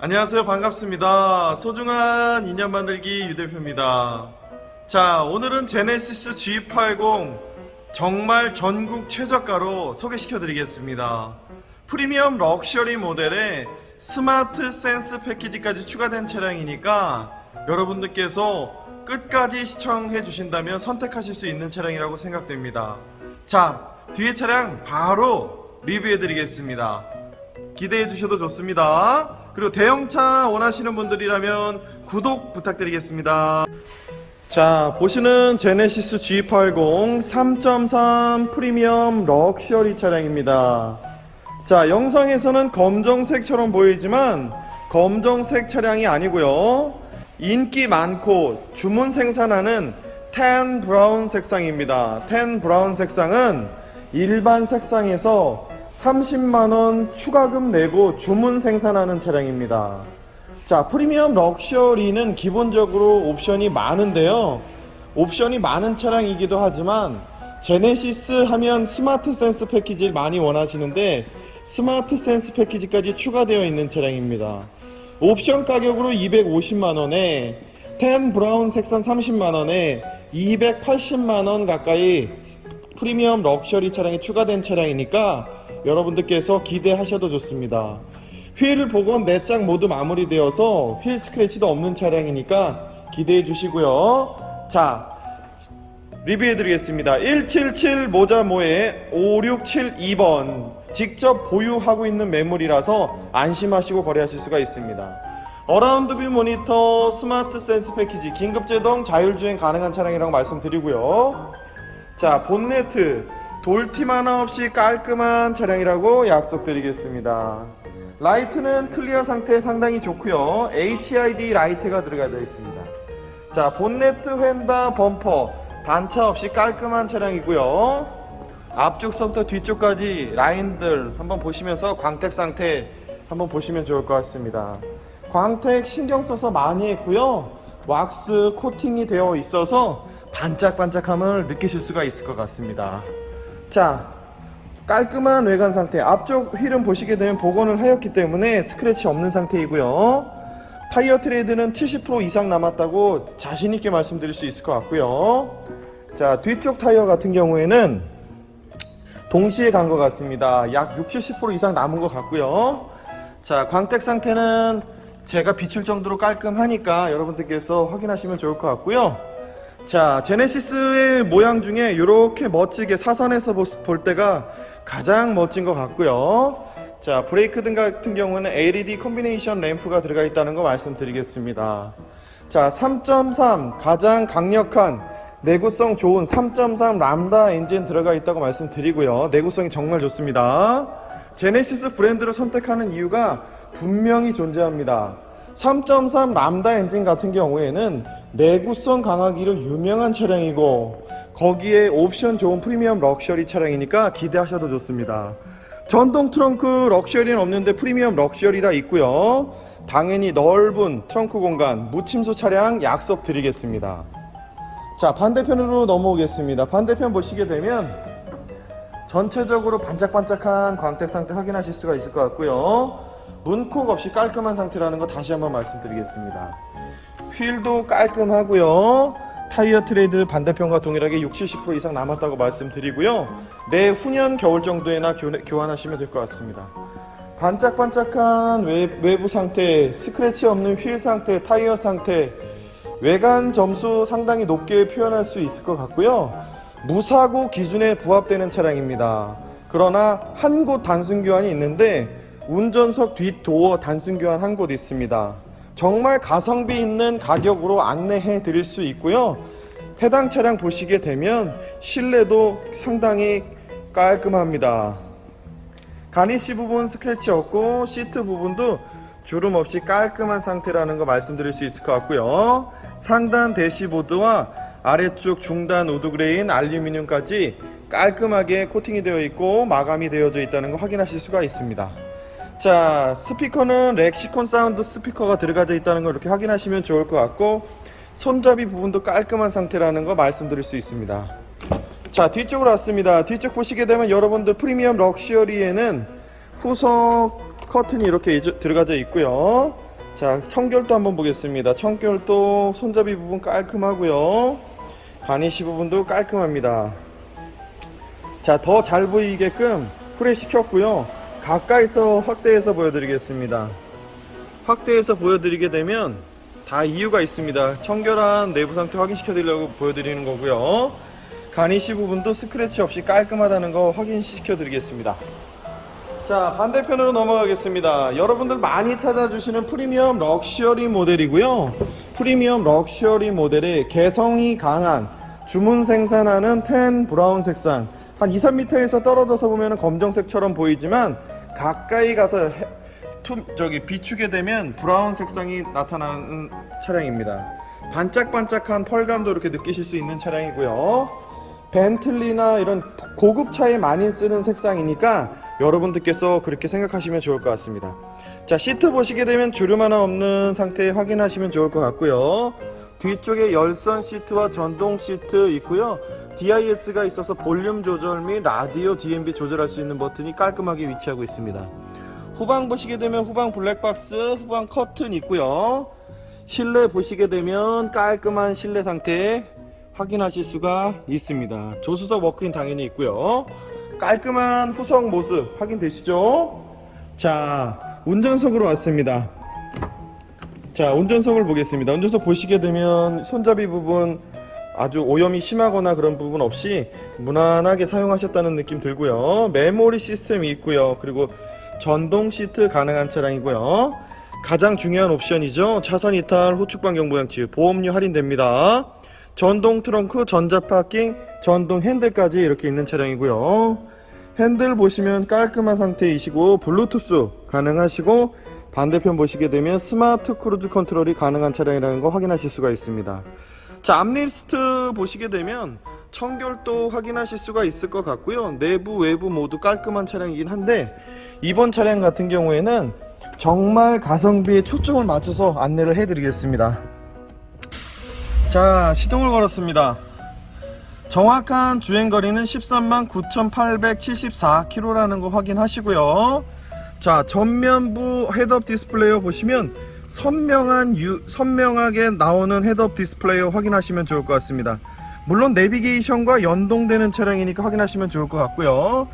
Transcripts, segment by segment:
안녕하세요. 반갑습니다. 소중한 인연 만들기 유대표입니다. 자, 오늘은 제네시스 G80 정말 전국 최저가로 소개시켜 드리겠습니다. 프리미엄 럭셔리 모델에 스마트 센스 패키지까지 추가된 차량이니까 여러분들께서 끝까지 시청해 주신다면 선택하실 수 있는 차량이라고 생각됩니다. 자, 뒤에 차량 바로 리뷰해 드리겠습니다. 기대해 주셔도 좋습니다. 그리고 대형차 원하시는 분들이라면 구독 부탁드리겠습니다. 자, 보시는 제네시스 G80 3.3 프리미엄 럭셔리 차량입니다. 자, 영상에서는 검정색처럼 보이지만 검정색 차량이 아니고요. 인기 많고 주문 생산하는 텐 브라운 색상입니다. 텐 브라운 색상은 일반 색상에서 30만원 추가금 내고 주문 생산하는 차량입니다. 자, 프리미엄 럭셔리는 기본적으로 옵션이 많은데요. 옵션이 많은 차량이기도 하지만 제네시스 하면 스마트 센스 패키지를 많이 원하시는데 스마트 센스 패키지까지 추가되어 있는 차량입니다. 옵션 가격으로 250만원에 텐 브라운 색상 30만원에 280만원 가까이 프리미엄 럭셔리 차량이 추가된 차량이니까 여러분들께서 기대하셔도 좋습니다. 휠을 보건 내장 모두 마무리되어서 휠 스크래치도 없는 차량이니까 기대해 주시고요. 자, 리뷰해 드리겠습니다. 177 모자모에 5672번 직접 보유하고 있는 매물이라서 안심하시고 거래하실 수가 있습니다. 어라운드 뷰 모니터 스마트 센스 패키지 긴급 제동 자율주행 가능한 차량이라고 말씀드리고요. 자, 본네트 돌팀 하나 없이 깔끔한 차량이라고 약속드리겠습니다. 라이트는 클리어 상태 상당히 좋고요. HID 라이트가 들어가 있습니다. 자, 본네트 휀다 범퍼 단차 없이 깔끔한 차량이고요. 앞쪽서부터 뒤쪽까지 라인들 한번 보시면서 광택 상태 한번 보시면 좋을 것 같습니다. 광택 신경 써서 많이 했고요. 왁스 코팅이 되어 있어서 반짝반짝함을 느끼실 수가 있을 것 같습니다. 자, 깔끔한 외관 상태. 앞쪽 휠은 보시게 되면 복원을 하였기 때문에 스크래치 없는 상태이고요. 타이어 트레이드는 70% 이상 남았다고 자신 있게 말씀드릴 수 있을 것 같고요. 자, 뒤쪽 타이어 같은 경우에는 동시에 간 것 같습니다. 약 60, 70% 이상 남은 것 같고요. 자, 광택 상태는 제가 비출 정도로 깔끔하니까 여러분들께서 확인하시면 좋을 것 같고요. 자, 제네시스의 모양 중에 이렇게 멋지게 사선에서 보- 볼 때가 가장 멋진 것 같고요. 자, 브레이크 등 같은 경우는 LED 콤비네이션 램프가 들어가 있다는 거 말씀드리겠습니다. 자, 3.3 가장 강력한 내구성 좋은 3.3 람다 엔진 들어가 있다고 말씀드리고요. 내구성이 정말 좋습니다. 제네시스 브랜드를 선택하는 이유가 분명히 존재합니다. 3.3 람다 엔진 같은 경우에는 내구성 강하기로 유명한 차량이고 거기에 옵션 좋은 프리미엄 럭셔리 차량이니까 기대하셔도 좋습니다. 전동 트렁크 럭셔리는 없는데 프리미엄 럭셔리라 있고요. 당연히 넓은 트렁크 공간 무침수 차량 약속 드리겠습니다. 자 반대편으로 넘어오겠습니다. 반대편 보시게 되면 전체적으로 반짝반짝한 광택 상태 확인하실 수가 있을 것 같고요. 문콕 없이 깔끔한 상태라는 거 다시 한번 말씀드리겠습니다. 휠도 깔끔하고요. 타이어 트레이드 반대편과 동일하게 60, 70% 이상 남았다고 말씀드리고요. 내후년 겨울 정도에나 교, 교환하시면 될 것 같습니다. 반짝반짝한 외, 외부 상태, 스크래치 없는 휠 상태, 타이어 상태, 외관 점수 상당히 높게 표현할 수 있을 것 같고요. 무사고 기준에 부합되는 차량입니다. 그러나 한 곳 단순 교환이 있는데 운전석 뒷 도어 단순 교환 한 곳 있습니다. 정말 가성비 있는 가격으로 안내해 드릴 수 있고요. 해당 차량 보시게 되면 실내도 상당히 깔끔합니다. 가니시 부분 스크래치 없고 시트 부분도 주름 없이 깔끔한 상태라는 거 말씀드릴 수 있을 것 같고요. 상단 대시보드와 아래쪽 중단 우드그레인 알루미늄까지 깔끔하게 코팅이 되어 있고 마감이 되어져 있다는 거 확인하실 수가 있습니다. 자, 스피커는 렉시콘 사운드 스피커가 들어가져 있다는 걸 이렇게 확인하시면 좋을 것 같고 손잡이 부분도 깔끔한 상태라는 거 말씀드릴 수 있습니다. 자, 뒤쪽으로 왔습니다. 뒤쪽 보시게 되면 여러분들 프리미엄 럭셔리에는 후석 커튼이 이렇게 들어가져 있고요. 자, 청결도 한번 보겠습니다. 청결도 손잡이 부분 깔끔하고요. 가니시 부분도 깔끔합니다. 자, 더 잘 보이게끔 프레시켰고요. 가까이서 확대해서 보여드리겠습니다. 확대해서 보여드리게 되면 다 이유가 있습니다. 청결한 내부 상태 확인시켜 드리려고 보여드리는 거고요. 가니시 부분도 스크래치 없이 깔끔하다는 거 확인시켜 드리겠습니다. 자 반대편으로 넘어가겠습니다 여러분들 많이 찾아주시는 프리미엄 럭셔리 모델이고요 프리미엄 럭셔리 모델의 개성이 강한 주문 생산하는 텐 브라운 색상 한 2, 3m에서 떨어져서 보면 검정색처럼 보이지만 가까이 가서 해- 투, 저기 비추게 되면 브라운 색상이 나타나는 차량입니다 반짝반짝한 펄감도 이렇게 느끼실 수 있는 차량이고요 벤틀리나 이런 고급 차에 많이 쓰는 색상이니까 여러분들께서 그렇게 생각하시면 좋을 것 같습니다. 자, 시트 보시게 되면 주름 하나 없는 상태 확인하시면 좋을 것 같고요. 뒤쪽에 열선 시트와 전동 시트 있고요. DIS가 있어서 볼륨 조절 및 라디오 DMB 조절할 수 있는 버튼이 깔끔하게 위치하고 있습니다. 후방 보시게 되면 후방 블랙박스, 후방 커튼 있고요. 실내 보시게 되면 깔끔한 실내 상태 확인하실 수가 있습니다. 조수석 워크인 당연히 있고요. 깔끔한 후석 모습 확인되시죠? 자, 운전석으로 왔습니다. 자, 운전석을 보겠습니다. 운전석 보시게 되면 손잡이 부분 아주 오염이 심하거나 그런 부분 없이 무난하게 사용하셨다는 느낌 들고요. 메모리 시스템이 있고요. 그리고 전동 시트 가능한 차량이고요. 가장 중요한 옵션이죠. 차선 이탈, 후측방 경보장치, 보험료 할인됩니다. 전동 트렁크, 전자 파킹, 전동 핸들까지 이렇게 있는 차량이고요. 핸들 보시면 깔끔한 상태이시고 블루투스 가능하시고 반대편 보시게 되면 스마트 크루즈 컨트롤이 가능한 차량이라는 거 확인하실 수가 있습니다. 자, 앞리스트 보시게 되면 청결도 확인하실 수가 있을 것 같고요. 내부, 외부 모두 깔끔한 차량이긴 한데 이번 차량 같은 경우에는 정말 가성비에 초점을 맞춰서 안내를 해드리겠습니다. 자, 시동을 걸었습니다. 정확한 주행거리는 13만 9,874km라는 거 확인하시고요. 자, 전면부 헤드업 디스플레이어 보시면 선명한 유, 선명하게 나오는 헤드업 디스플레이어 확인하시면 좋을 것 같습니다. 물론 내비게이션과 연동되는 차량이니까 확인하시면 좋을 것 같고요.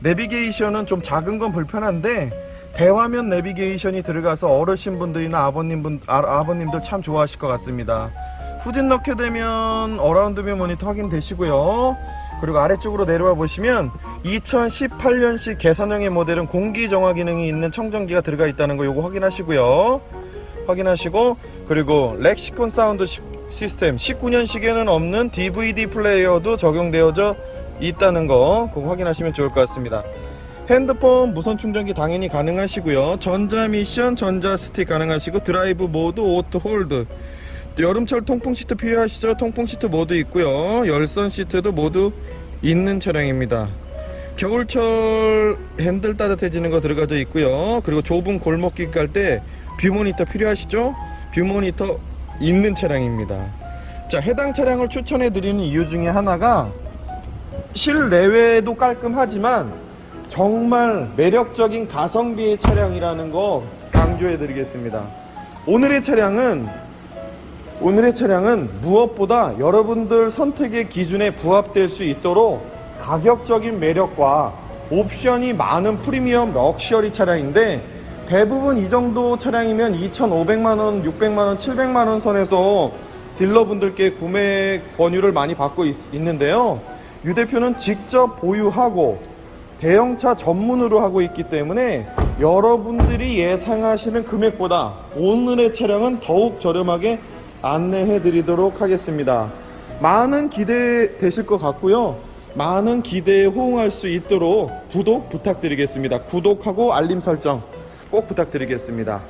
내비게이션은 좀 작은 건 불편한데 대화면 내비게이션이 들어가서 어르신분들이나 아버님분 아, 아버님들 참 좋아하실 것 같습니다. 후진 넣게 되면 어라운드뷰 모니터 확인되시고요. 그리고 아래쪽으로 내려와 보시면 2018년식 개선형의 모델은 공기 정화 기능이 있는 청정기가 들어가 있다는 거 요거 확인하시고요. 확인하시고 그리고 렉시콘 사운드 시, 시스템 19년식에는 없는 DVD 플레이어도 적용되어져 있다는 거 그거 확인하시면 좋을 것 같습니다. 핸드폰 무선 충전기 당연히 가능하시고요. 전자 미션, 전자 스틱 가능하시고 드라이브 모드, 오토 홀드. 또 여름철 통풍 시트 필요하시죠? 통풍 시트 모두 있고요. 열선 시트도 모두 있는 차량입니다. 겨울철 핸들 따뜻해지는 거 들어가져 있고요. 그리고 좁은 골목길 갈 때 뷰 모니터 필요하시죠? 뷰 모니터 있는 차량입니다. 자, 해당 차량을 추천해 드리는 이유 중에 하나가 실내외도 깔끔하지만 정말 매력적인 가성비의 차량이라는 거 강조해 드리겠습니다. 오늘의 차량은 오늘의 차량은 무엇보다 여러분들 선택의 기준에 부합될 수 있도록 가격적인 매력과 옵션이 많은 프리미엄 럭셔리 차량인데 대부분 이 정도 차량이면 2,500만원, 600만원, 700만원 선에서 딜러분들께 구매 권유를 많이 받고 있, 있는데요. 유 대표는 직접 보유하고 대형차 전문으로 하고 있기 때문에 여러분들이 예상하시는 금액보다 오늘의 차량은 더욱 저렴하게 안내해 드리도록 하겠습니다. 많은 기대 되실 것 같고요. 많은 기대에 호응할 수 있도록 구독 부탁드리겠습니다. 구독하고 알림 설정 꼭 부탁드리겠습니다.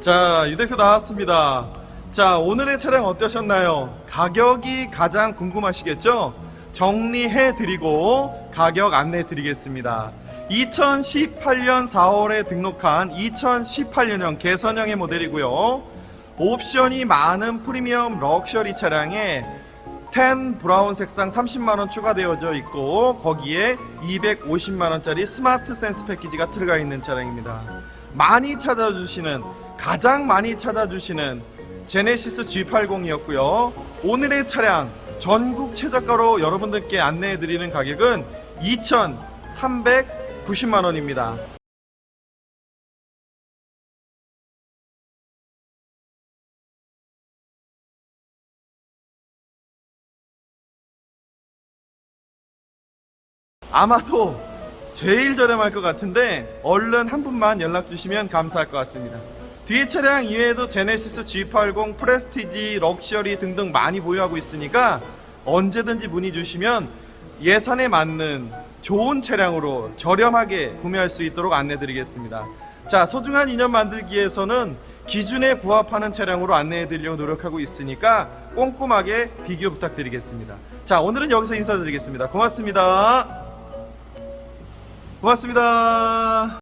자, 유 대표 나왔습니다. 자, 오늘의 차량 어떠셨나요? 가격이 가장 궁금하시겠죠? 정리해 드리고 가격 안내 드리겠습니다. 2018년 4월에 등록한 2018년형 개선형의 모델이고요. 옵션이 많은 프리미엄 럭셔리 차량에 10 브라운 색상 30만원 추가되어져 있고 거기에 250만원짜리 스마트 센스 패키지가 들어가 있는 차량입니다. 많이 찾아주시는 가장 많이 찾아주시는 제네시스 G80이었고요. 오늘의 차량 전국 최저가로 여러분들께 안내해 드리는 가격은 2,390만 원입니다. 아마도 제일 저렴할 것 같은데 얼른 한 분만 연락 주시면 감사할 것 같습니다. 뒤에 차량 이외에도 제네시스 G80, 프레스티지, 럭셔리 등등 많이 보유하고 있으니까 언제든지 문의 주시면 예산에 맞는 좋은 차량으로 저렴하게 구매할 수 있도록 안내 드리겠습니다. 자, 소중한 인연 만들기에서는 기준에 부합하는 차량으로 안내해 드리려고 노력하고 있으니까 꼼꼼하게 비교 부탁드리겠습니다. 자, 오늘은 여기서 인사드리겠습니다. 고맙습니다. 고맙습니다.